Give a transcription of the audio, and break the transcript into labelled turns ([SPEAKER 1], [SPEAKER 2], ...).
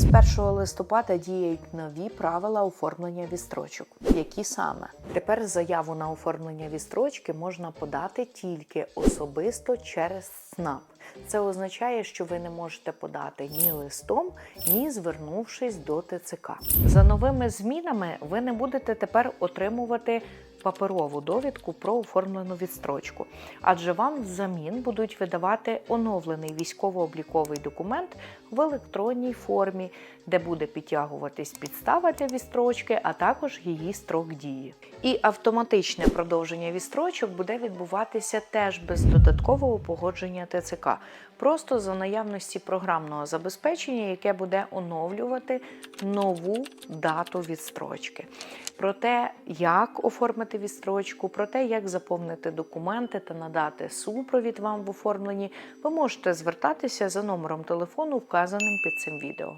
[SPEAKER 1] З 1 листопада діють нові правила оформлення відстрочок. Які саме тепер заяву на оформлення відстрочки можна подати тільки особисто через СНАП. Це означає, що ви не можете подати ні листом, ні звернувшись до ТЦК. За новими змінами ви не будете тепер отримувати паперову довідку про оформлену відстрочку, адже вам взамін будуть видавати оновлений військово-обліковий документ в електронній формі, де буде підтягуватись підстава для відстрочки, а також її строк дії. І автоматичне продовження відстрочок буде відбуватися теж без додаткового погодження ТЦК, просто за наявності програмного забезпечення, яке буде оновлювати нову дату відстрочки. Про те, як оформити відстрочку, про те, як заповнити документи та надати супровід вам в оформленні, ви можете звертатися за номером телефону, вказаним під цим відео.